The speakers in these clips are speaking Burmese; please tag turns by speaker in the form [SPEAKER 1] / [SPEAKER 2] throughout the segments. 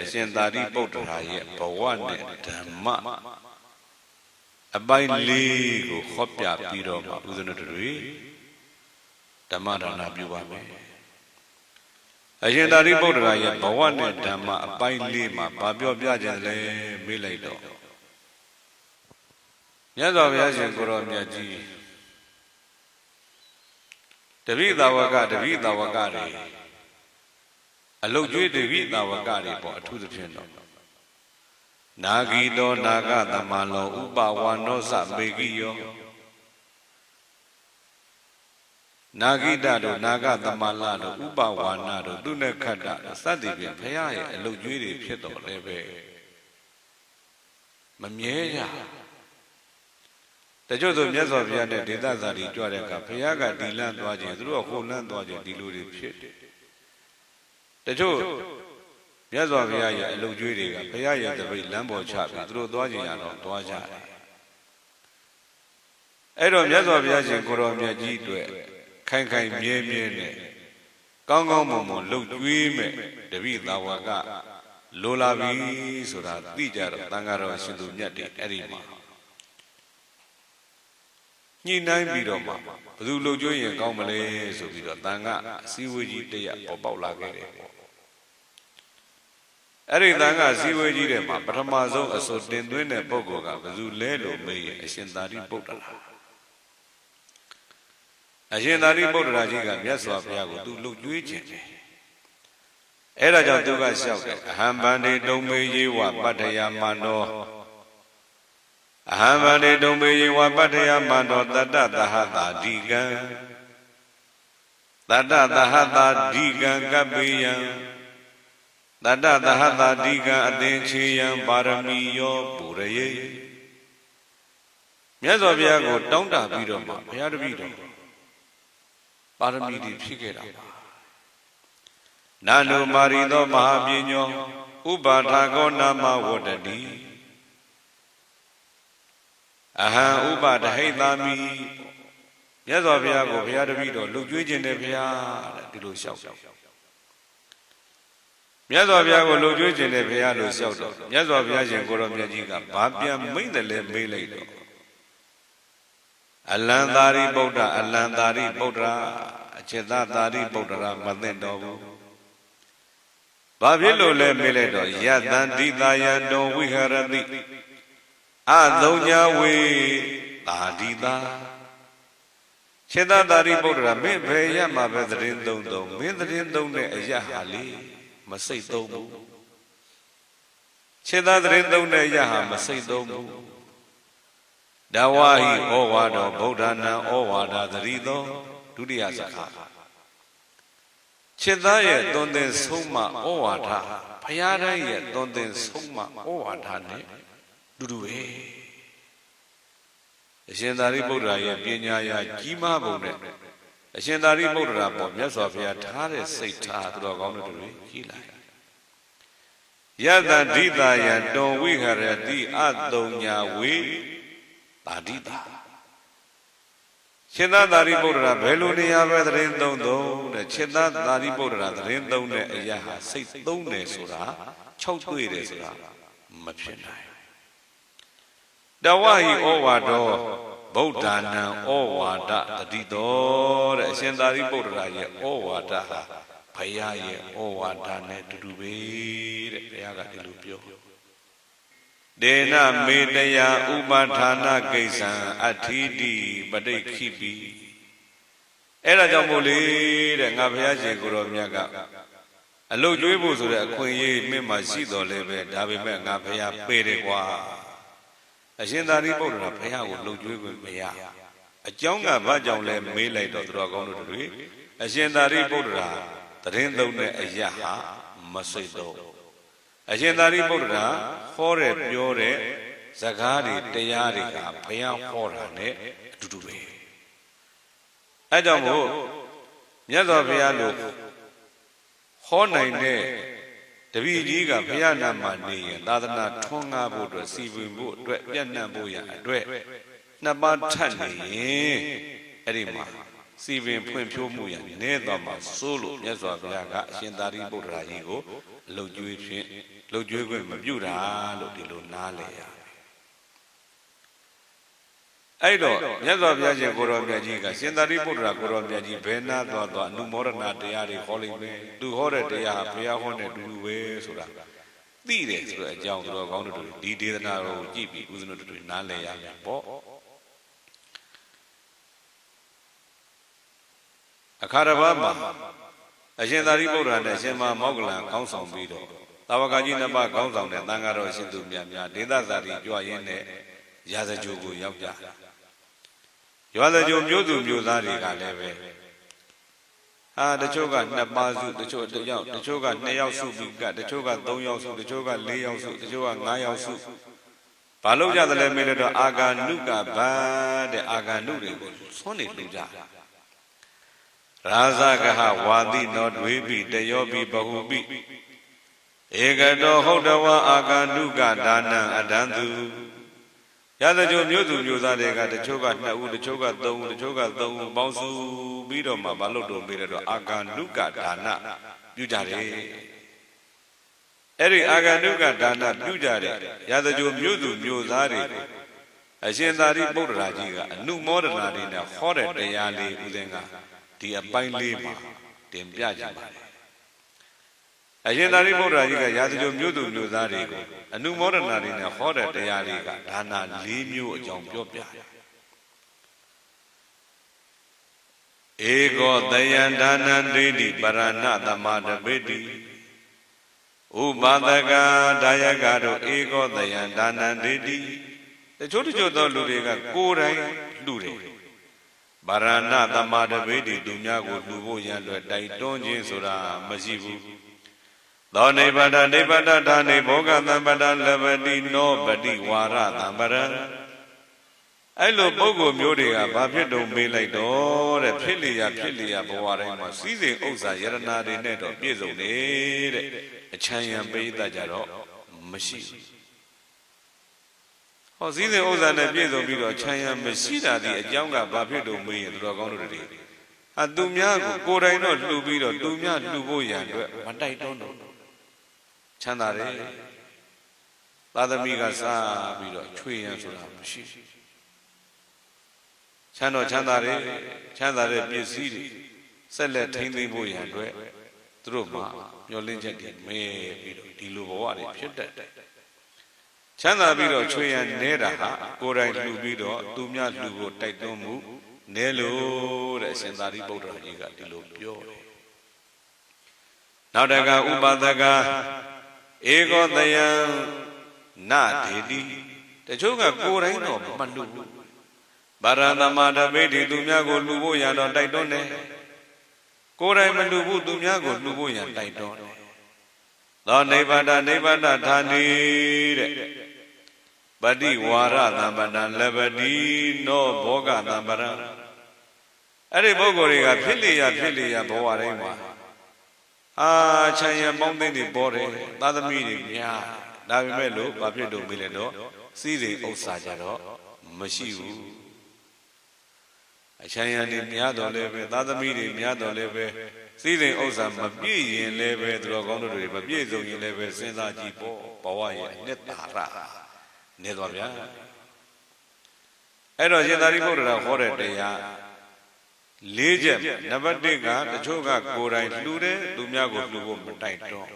[SPEAKER 1] အရှင်သာရိပုတ္တရာရဲ့ဘဝနဲ့ဓမ္မအပိုင်းလေးကိုဟောပြပြီးတော့မှဦးဇင်းတို့တွေဓမ္မဒါနပြုပါမယ်အရှင်သာရိပုတ္တရာရဲ့ဘဝနဲ့ဓမ္မအပိုင်းလေးမှာဗာပြောပြခြင်းလဲမေးလိုက်တော့မြတ်စွာဘုရားရှင်ကိုရောမြတ်ကြီးတပိသာဝကတပိသာဝကတွေ အလုတ်ကျွေးတပိသာဝကတွေပေါ့အထူးသဖြင့်တော့နာဂီတောနာဂသမလောဥပဝါနောစမေဂိယောနာဂိတတို့နာဂသမလတို့ဥပဝါနာတို့သူနဲ့ခတ်တာစသဖြင့်ဘုရားရဲ့အလုတ်ကျွေးတွေဖြစ်တော်လည်းပဲမမြဲကြတချို့ဆိုမြတ်စွာဘုရားနဲ့ဒေသစာတွေကြွတဲ့အခါဘုရားကဒီလန့်သွားခြင်းသူတို့ကဟိုလန့်သွားခြင်းဒီလိုတွေဖြစ်တယ် တချို့မြတ်စွာဘုရားရဲ့အလုတ်ကျွေးတွေကဘုရားရဲ့တပိတ်လမ်းပေါ်ချပြီးသူတို့သွားခြင်းရတော့သွားကြတယ်အဲ့တော့မြတ်စွာဘုရားရှင်ကိုရောမြတ်ကြီးအတွက်ခိုင်ခိုင်မြဲမြဲနဲ့ကောင်းကောင်းမွန်မွန်လှုပ်ကျွေးမဲ့တပိသာဝကလိုလာပြီဆိုတာသိကြတော့တန်ဃာတော်ရှင်သူမြတ်တွေအဲ့ဒီမှာညှိနှိုင်းပြီးတော့မှဘယ်သူလှုပ်ကျွေးရင်ကောင်းမလဲဆိုပြီးတော့တန်ဃာအစည်းအဝေးကြီးတရက်ပေါ်ပေါက်လာခဲ့တယ်ပေါ့ အဲ့ဒီတန်ခါစည်းဝေးကြီးတဲ့မှာပထမဆုံးအစိုးတင်သွင်းတဲ့ပုဂ္ဂိုလ်ကဘယ်သူလဲလို့မေးရင်အရှင်သာရိပုတ္တရာအရှင်သာရိပုတ္တရာကြီးကမြတ်စွာဘုရားကိုသူလှုပ်ကြွေးခြင်းတယ်အဲ့ဒါကြောင့်သူကလျှောက်တယ်အဟံဗန္တိတုံမေယေဝပတ္ထယမန္တောအဟံဗန္တိတုံမေယေဝပတ္ထယမန္တောတတ္တသဟတာဓိကံတတ္တသဟတာဓိကံကပ္ပိယံ တတ္တသဟတာဓိကံအသင်္ချေယံပါရမီယောပုရယေမြတ်စွာဘုရားကိုတောင်းတပြီးတော့မှဘုရားတပည့်တော်ပါရမီတွေဖြစ်ခဲ့တာပါနာနုမာရီသောမဟာပညောဥပါထာကောနာမဝတ္တတိအဟံဥပဒဟိတာမိမြတ်စွာဘုရားကိုဘုရားတပည့်တော်လှုပ်ကြွေးခြင်းတယ်ဘုရားတဲ့ဒီလိုလျှောက်တယ် မြတ်စွာဘုရားကိုလှုပ်ကြွေးခြင်းနဲ့ဘုရားလို့လျှောက်တော့မြတ်စွာဘုရားရှင်ကိုရောမြတ်ကြီးကဘာပြန်မိတ်တယ်လဲမေးလိုက်တော့အလံသာရိပုတ္တအလံသာရိပုတ္တရာအจิตသာရိပုတ္တရာမသိတော်ဘူးဘာဖြစ်လို့လဲမေးလိုက်တော့ယတံတိတာယတောဝိဟရတိအသုံးညာဝေတာတိတာခြေသာသာရိပုတ္တရာမင်းဘယ်ရမှာပဲသတင်းသုံးသုံးမင်းသတင်းသုံးတဲ့အရဟာလေ မစိတ်သုံးဘူးခြေသာသတင်းသုံးတဲ့အရဟာမစိတ်သုံးဘူးဒဝဟိဩဝါဒောဗုဒ္ဓနာဩဝါဒသတိသောဒုတိယစကားခြေသားရဲ့သွန်သင်ဆုံးမဩဝါဒဘုရားတိုင်းရဲ့သွန်သင်ဆုံးမဩဝါဒနဲ့တူတူပဲအရှင်သာရိပုတ္တရာရဲ့ပညာရာကြီးမားပုံနဲ့ အရှင်သာရိပုတ္တရာပေါ်မြတ်စွာဘုရားထားတဲ့စိတ်ထားသူတော်ကောင်းတို့တွေကြီးလာယတဒိတာယတွန်ဝိဟရတိအတုံညာဝေတာဒိတာရှင်သာသာရိပုတ္တရာဘယ်လိုနေရာပဲသတင်းသုံးသုံးတဲ့ရှင်သာသာရိပုတ္တရာသတင်းသုံးတဲ့အရာဟာစိတ်သုံးတယ်ဆိုတာ၆တွေ့တယ်ဆိုတာမဖြစ်နိုင်တဝဟိဩဝါဒော ဗုဒ္ဓနာဩဝါဒတတိတော်တဲ့အရှင်သာရိပုတ္တရာရဲ့ဩဝါဒဟာဘုရားရဲ့ဩဝါဒနဲ့တူတူပဲတဲ့ဘုရားကဒီလိုပြောဒေနမေတယဥပါဌာနကိစ္စံအထီတိပဋိခိပိအဲ့ဒါကြောင့်မို့လေတဲ့ငါဘုရားရှင်ကိုရောမြတ်ကအလုတ်ကျွေးဖို့ဆိုတဲ့အခွင့်အရေးမင်းမှာရှိတော်လဲပဲဒါပေမဲ့ငါဘုရားပေတယ်ကွာ အရှင်သာရိပုတ္တရာဘုရားကိုလှုပ်ကြွေးခွင့်မရအကြောင်းကဘာကြောင့်လဲမေးလိုက်တော့သူတော်ကောင်းတို့တွေအရှင်သာရိပုတ္တရာတရင်သုံးတဲ့အရာဟာမစိတ်တော့အရှင်သာရိပုတ္တရာဟောတဲ့ပြောတဲ့စကားတွေတရားတွေကဘုရားဟောတာ ਨੇ အတူတူပဲအဲကြောင့်မို့မြတ်စွာဘုရားလို့ဟောနိုင်တဲ့ တပည့်ကြီးကဘုရားနာမှာနေရင်သာသနာထွန်းကားဖို့အတွက်စီဝင်ဖို့အတွက်ပြန့်နှံ့ဖို့ရအတွက်နှစ်ပါးထပ်နေရင်အဲ့ဒီမှာစီဝင်ဖွင့်ဖြိုးမှုရနေတော့မှစိုးလို့မြတ်စွာဘုရားကအရှင်သာရိပုတ္တရာကြီးကိုအလုတ်ကျွေးဖြင့်လှုပ်ကြွေးခွင့်မပြုတာလို့ဒီလိုနားလည်ရ အဲ့တော့မြတ်စွာဘုရားရှင်ကိုရောမြတ်ကြီးကရှင်သာရိပုတ္တရာကိုရောမြတ်ကြီးဘယ်နာသွားသွားအနုမောဒနာတရားတွေဟောလိမ့်မယ်သူဟောတဲ့တရားဘုရားဟောတဲ့တူတူပဲဆိုတာသိတယ်ဆိုတဲ့အကြောင်းသူတော်ကောင်းတို့ဒီဒေသနာကိုကြည့်ပြီးဦးဇင်းတို့တို့နားလည်ရမယ်ပေါ့အခါတစ်ပါးမှာအရှင်သာရိပုတ္တရာနဲ့အရှင်မမောက္ကလံခေါင်းဆောင်ပြီးတော့တာဝကကြီးနှစ်ပါးခေါင်းဆောင်တဲ့တန်ဃာတော်ရှင်သူမြတ်များဒေသစာရီကြွရင်းနဲ့ရာဇကြိုကိုရောက်ကြ ရွာဇကြိုမျိုးသူမျိုးသားတွေကလည်းပဲအာတချို့ကနှစ်ပါးစုတချို့တစ်ယောက်တချို့ကနှစ်ယောက်စုပြီးကတချို့ကသုံးယောက်စုတချို့ကလေးယောက်စုတချို့ကငါးယောက်စုဘာလို့ကြတယ်လဲမေးလို့တော့အာဂန္နုကဗာတဲ့အာဂန္နုတွေကိုသွန်းနေလှူကြတယ်ရာဇကဟဝါတိနောဒွေပိတယောပိဘဟုပိဧကတောဟုတ်တဝအာကန္တုကဒါနံအဒံသူ ရသကြိုမြို့သူမြို့သားတွေကတချို့က2ဦးတချို့က3ဦးတချို့က3ဦးပေါင်းစုပြီးတော့မှမလုပ်တော့ပြီးတော့အာကန္တုကဒါနပြုကြတယ်အဲ့ဒီအာကန္တုကဒါနပြုကြတယ်ရသကြိုမြို့သူမြို့သားတွေအရှင်သာရိပုတ္တရာကြီးကအနုမောဒနာတွေနဲ့ဟောတဲ့တရားလေးဦးဇင်းကဒီအပိုင်းလေးမှာတင်ပြကြပါတယ် အရှင်သာရိပုတ္တရာကြီးကရာဇဂိုမြို့သူမြို့သားတွေကိုအနုမောဒနာတွေနဲ့ဟောတဲ့တရားလေးကဒါနာ၄မျိုးအကြောင်းပြောပြတယ်ဧကောတယံဒါနံဒိဋ္ဌိပရဏသမတပိတိဥပါဒကဒါယကတို့ဧကောတယံဒါနံဒိဋ္ဌိတချို့တချို့သောလူတွေကကိုယ်တိုင်လှူတယ်ဗရဏသမတပိတိသူများကိုလှူဖို့ရန်အတွက်တိုက်တွန်းခြင်းဆိုတာမရှိဘူး သောနိဗ္ဗာန်နိဗ္ဗာန်ဓာနေဘောဂသံပတလပတိနောပတိဝါရသံပရံအဲ့လိုပုဂ္ဂိုလ်မျိုးတွေကဘာဖြစ်တုံမေးလိုက်တော့တဲ့ဖြစ်လျာဖြစ်လျာဘဝတိုင်းမှာစည်းစိမ်ဥစ္စာယရနာတွေနဲ့တော့ပြည့်စုံတယ်တဲ့အချမ်းရံပိဋကကြတော့မရှိဘူးဟောစည်းစိမ်ဥစ္စာနဲ့ပြည့်စုံပြီးတော့ခြံရံမရှိတာဒီအကြောင်းကဘာဖြစ်လို့မေးရင်သူတော်ကောင်းတို့တွေအသူများကိုကိုယ်တိုင်တော့လှူပြီးတော့သူများလှူဖို့ရန်အတွက်မတိုက်တွန်းတော့ ချမ်းသာတယ်သာသမီကစားပြီးတော့ချွေရန်ဆိုတာမရှိချမ်းတော်ချမ်းသာတယ်ချမ်းသာတဲ့ပစ္စည်းတွေဆက်လက်ထိန်းသိမ်းဖို့ရန်အတွက်သူတို့မှမျောလင့်ချက်တွေမဲပြီးတော့ဒီလိုဘဝတွေဖြစ်တတ်တယ်ချမ်းသာပြီးတော့ချွေရန်နေတာဟာကိုယ်တိုင်လှူပြီးတော့သူများလှူဖို့တိုက်တွန်းမှုနဲလို့တဲ့အရှင်သာရိပုတ္တရာကြီးကဒီလိုပြောတယ်နောက်တကဥပါဒက ဧကောတယံနဒေတိတချို့ကကိုယ်တိုင်တော့မလှူဘူးဗရဏမတပိတိသူများကိုလှူဖို့ရတော့တိုက်တွန်းတယ်ကိုယ်တိုင်မလှူဘူးသူများကိုလှူဖို့ရတိုက်တွန်းတယ်သောနိဗ္ဗာန်နိဗ္ဗာန်ဌာနီတဲ့ပတိဝါရသံပတံလဘတိနောဘောဂသံပရံအဲ့ဒီပုဂ္ဂိုလ်တွေကဖြစ်လျာဖြစ်လျာဘဝတိုင်းမှာ အာချမ်းရပေါင်းသိနေပေါ်တယ်သာသမီတွေများဒါပေမဲ့လို့ဘာဖြစ်လို့မေးလဲတော့စီးစိမ်ဥစ္စာကြတော့မရှိဘူးအချမ်းရနေများတော်လည်းပဲသာသမီတွေများတော်လည်းပဲစီးစိမ်ဥစ္စာမပြည့်ရင်လည်းပဲသူတော်ကောင်းတို့တွေမပြည့်စုံရင်လည်းပဲစဉ်းစားကြည့်ပေါ့ဘဝရဲ့အနှစ်သာရနေသွားဗျာအဲ့တော့ရှင်သာရိပုတ္တရာဟောတဲ့တရား လေးချက်နံပါတ်1ကတချို့ကကိုယ်တိုင်လှူတယ်သူများကိုလှူဖို့မတိုက်တော့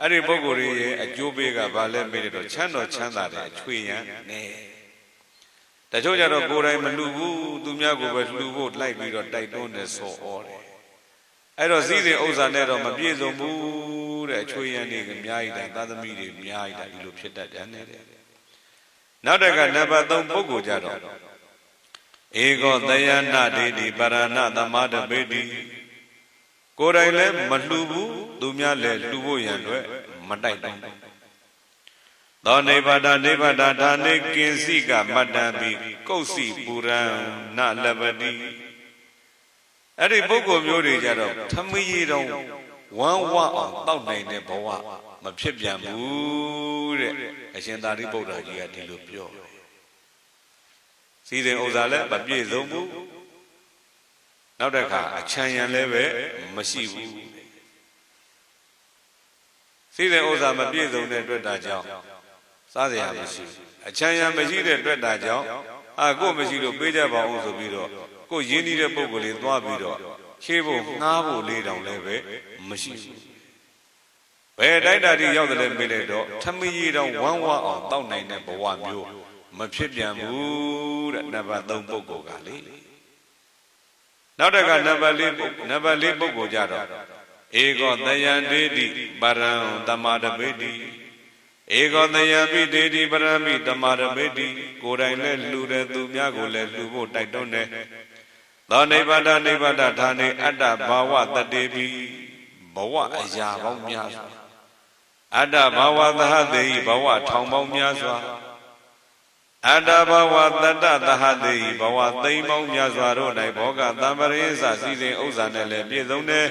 [SPEAKER 1] အဲ့ဒီပုဂ္ဂိုလ်ရဲ့အကျိုးပေးကဘာလဲမေးတော့ချမ်းတော်ချမ်းသာတဲ့အချွေရန်နဲ့တချို့ကြတော့ကိုယ်တိုင်မလှူဘူးသူများကိုပဲလှူဖို့လိုက်ပြီးတော့တိုက်တွန်းနေစောဩတယ်အဲ့တော့စည်းစိမ်ဥစ္စာနဲ့တော့မပြည့်စုံဘူးတဲ့အချွေရန်တွေအများကြီးတာသာသမီတွေအများကြီးတာဒီလိုဖြစ်တတ်တယ်တဲ့နောက်တကနံပါတ်3ပုဂ္ဂိုလ်ကြတော့ ဧကောတယနာဒိဋ္ဌိပရဏသမတပိတိကိုယ်တိုင်လည်းမလှူဘူးသူများလည်းလှူဖို့ရန်အတွက်မတိုက်တော့သောနိဗ္ဗာန်နိဗ္ဗာန်ဌာနေကိဉ္စီကမတ္တံပိကုတ်စီပူရံနလပတိအဲ့ဒီပုဂ္ဂိုလ်မျိုးတွေကြတော့ထမီးတော်ဝမ်းဝအောင်တောက်နိုင်တဲ့ဘဝမဖြစ်ပြန်ဘူးတဲ့အရှင်သာရိပုတ္တရာကြီးကဒီလိုပြော စီစဉ်ဥစ္စာလည်းမပြည့်စုံဘူးနောက်တစ်ခါအချမ်းရံလည်းပဲမရှိဘူးစသိတဲ့ဥစ္စာမပြည့်စုံတဲ့အတွက်ဒါကြောင့်စားစရာမရှိဘူးအချမ်းရမရှိတဲ့အတွက်ဒါကြောင့်အာကိုမရှိလို့ပေးကြပါအောင်ဆိုပြီးတော့ကိုရင်းနှီးတဲ့ပုံကလေးသွားပြီးတော့ခေးဖို့ငှားဖို့လေးတောင်လည်းပဲမရှိဘူးဘယ်တိုက်တာတိရောက်တယ်လဲမေးလိုက်တော့ထမီရီတောင်ဝမ်းဝအောင်တောက်နိုင်တဲ့ဘဝမျိုး မဖြစ်ပြန်ဘူးတဲ့နံပါတ်3ပုဂ္ဂိုလ်ကလေနောက်တကနံပါတ်4ပုဂ္ဂိုလ်နံပါတ်4ပုဂ္ဂိုလ်ကြတော့ဧကောတယံဒေတိပရံတမတပိတိဧကောတယံပိဒေတိပရံပိတမတပိတိကိုယ်တိုင်လည်းလှူတဲ့သူများကိုလည်းလှူဖို့တိုက်တွန်းတယ်သောနိဗ္ဗာန်နိဗ္ဗာန်ဌာနေအတ္တဘာဝတတေပိဘဝအရာပေါင်းများစွာအတ္တဘာဝသဟတေဟိဘဝထောင်ပေါင်းများစွာ အတ္တဘဝတတ္တသဟတေဟိဘဝသိမ့်ပေါင်းများစွာတို့၌ဘောကတံပရိသစီစဉ်ဥစ္စာနဲ့လည်းပြည့်စုံတယ်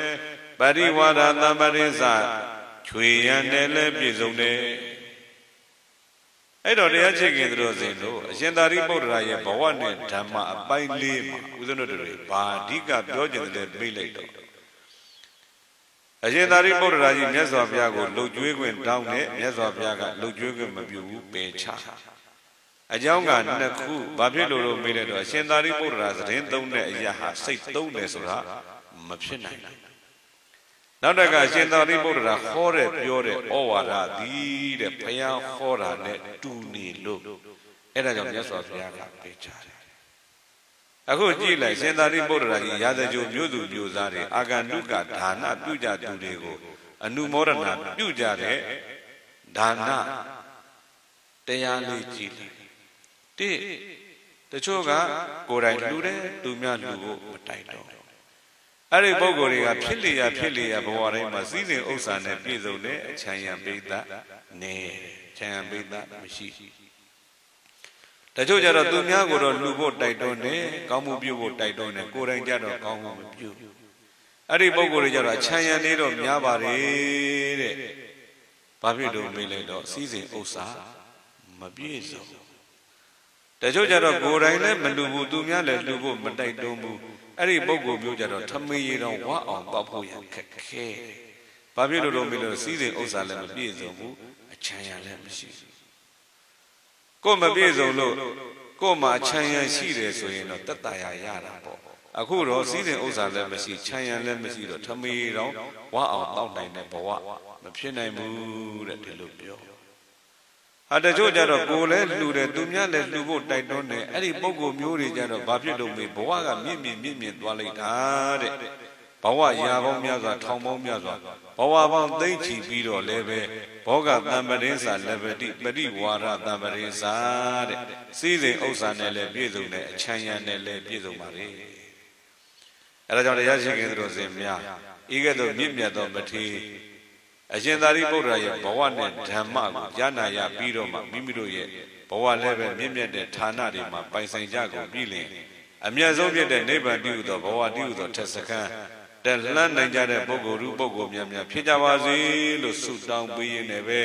[SPEAKER 1] ပရိဝါဒတံပရိသချွေရန်နဲ့လည်းပြည့်စုံတယ်အဲ့တော့တရားချစ်ခင်သူတို့စဉ်လို့အရှင်သာရိပုတ္တရာရဲ့ဘဝနဲ့ဓမ္မအပိုင်းလေးမှာဦးဇင်းတို့တွေဘာအဓိကပြောကြတယ်လဲပြေးလိုက်တော့အရှင်သာရိပုတ္တရာကြီးမြတ်စွာဘုရားကိုလှုပ်ကြွေးခွင့်တောင်းတဲ့မြတ်စွာဘုရားကလှုပ်ကြွေးခွင့်မပြုဘူးပယ်ချ အကြောင်းကနှစ်ခုဘာဖြစ်လို့လို့မေးလိုက်တော့အရှင်သာရိပုတ္တရာသတင်းသုံးတဲ့အရာဟာစိတ်သုံးတယ်ဆိုတာမဖြစ်နိုင်ဘူးနောက်တကအရှင်သာရိပုတ္တရာဟောတဲ့ပြောတဲ့ဩဝါဒသည်တဲ့ဘုရားဟောတာနဲ့တူနေလို့အဲ့ဒါကြောင့်မြတ်စွာဘုရားကပေးချတယ်အခုကြည့်လိုက်ရှင်သာရိပုတ္တရာကြီးရာဇကြိုမြို့သူမြို့သားတွေအာဂန္တုကဒါနပြုကြသူတွေကိုအနုမောဒနာပြုကြတဲ့ဒါနတရားလေးကြည့်လိုက် တိတချို့ကကိုယ်တိုင်လှူတယ်သူများလှူဖို့မတိုက်တော့အဲ့ဒီပုံကိုယ်တွေကဖြစ်လျာဖြစ်လျာဘဝတိုင်းမှာစည်းစိမ်ဥစ္စာနဲ့ပြည့်စုံတဲ့အချမ်းရံပိဋကနဲချမ်းရံပိဋကမရှိတချို့ကြတော့သူများကိုတော့လှူဖို့တိုက်တွန်းတယ်ကောင်းမှုပြုဖို့တိုက်တွန်းတယ်ကိုယ်တိုင်ကြတော့ကောင်းမှုမပြုအဲ့ဒီပုံကိုယ်တွေကြတော့အချမ်းရံလေးတော့များပါတယ်တဲ့ဘာဖြစ်လို့မေးလိုက်တော့စည်းစိမ်ဥစ္စာမပြည့်စုံ တချို့ကြတော့ကိုယ်တိုင်လည်းမလှူဘူးသူများလည်းလှူဖို့မတိုက်တွန်းဘူးအဲ့ဒီပုံကိုမျိုးကြတော့ထမေးရတော့ဝအောင်တောက်ဖို့ရခက်ခဲ။ဘာဖြစ်လို့လို့မေးလို့စီးစိမ်ဥစ္စာလည်းမပြည့်စုံဘူးအချမ်းရလည်းမရှိဘူး။ကိုယ်မပြည့်စုံလို့ကိုယ်မှာအချမ်းရရှိတယ်ဆိုရင်တော့တက်တာရရတာပေါ့။အခုတော့စီးစိမ်ဥစ္စာလည်းမရှိချမ်းရလည်းမရှိတော့ထမေးတော့ဝအောင်တောက်နိုင်တဲ့ဘဝမဖြစ်နိုင်ဘူးတဲ့ဒီလိုပြော။ ဟာတချို့ကြတော့ကိုယ်လည်းလှူတယ်သူများလည်းလှူဖို့တိုက်တွန်းတယ်အဲ့ဒီပုံကိုမျိုးတွေကြတော့ဘာဖြစ်လို့မေးဘဝကမြင့်မြင့်မြင့်မြင့်သွားလိုက်တာတဲ့ဘဝရာပေါင်းများစွာထောင်ပေါင်းများစွာဘဝပေါင်းသိမ့်ချီပြီးတော့လည်းပဲဘောကတံပရင်စာလဘတိပရိဝါရတံပရင်စာတဲ့စီးစိမ်ဥစ္စာနဲ့လည်းပြည့်စုံတဲ့အချမ်းရံနဲ့လည်းပြည့်စုံပါလေအဲဒါကြောင့်တရားရှိခင်သူတို့စင်များဤကဲ့သို့မြင့်မြတ်သောမထေရ အရှင်သာရိပုတ္တရာရဲ့ဘဝနဲ့ဓမ္မကိုကြားနာရပြီးတော့မှမိမိတို့ရဲ့ဘဝလည်းပဲမြင့်မြတ်တဲ့ဌာနတွေမှာပိုင်ဆိုင်ကြကုန်ပြီလင်အမြတ်ဆုံးဖြစ်တဲ့နိဗ္ဗာန်တည်ဟူသောဘဝတည်ဟူသောထက်စခန်းတလှမ်းနိုင်ကြတဲ့ပုဂ္ဂိုလ်လူပုဂ္ဂိုလ်များများဖြစ်ကြပါစေလို့ဆုတောင်းပေးရင်းနဲ့ပဲ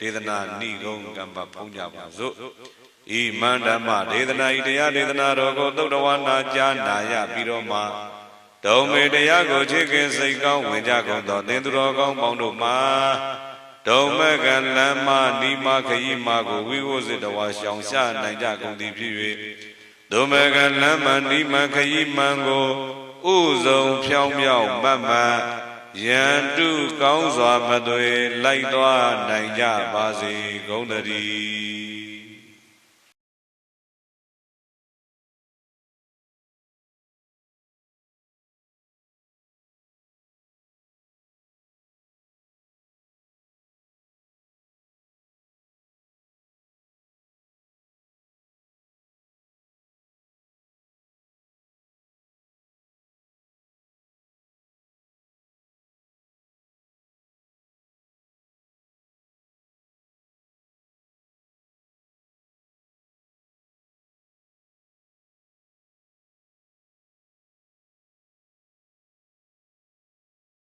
[SPEAKER 1] ဒေသနာဏိကုံကမ္ဘာဖုံးကြပါစို့ဤမန္တမဒေသနာဤတရားဒေသနာတော်ကိုသုတ္တဝါနာကြားနာရပြီးတော့မှ ဒုံမေတရားကိုချစ်ခင်စိတ်ကောင်းဝင်ကြကုန်သောသင်သူတော်ကောင်းပေါင်းတို့မှာဒုံမကလမ်းမနီမခရီးမကိုဝိဝုဇိတဝါရှောင်ရှားနိုင်ကြကုန်သည်ဖြစ်၍ဒုံမကလမ်းမနီမခရီးမန်ကိုဥဆုံးဖြောင်းမြောက်မတ်မတ်ယန္တုကောင်းစွာမသွေလိုက်သွားနိုင်ကြပါစေကုန်သတည်း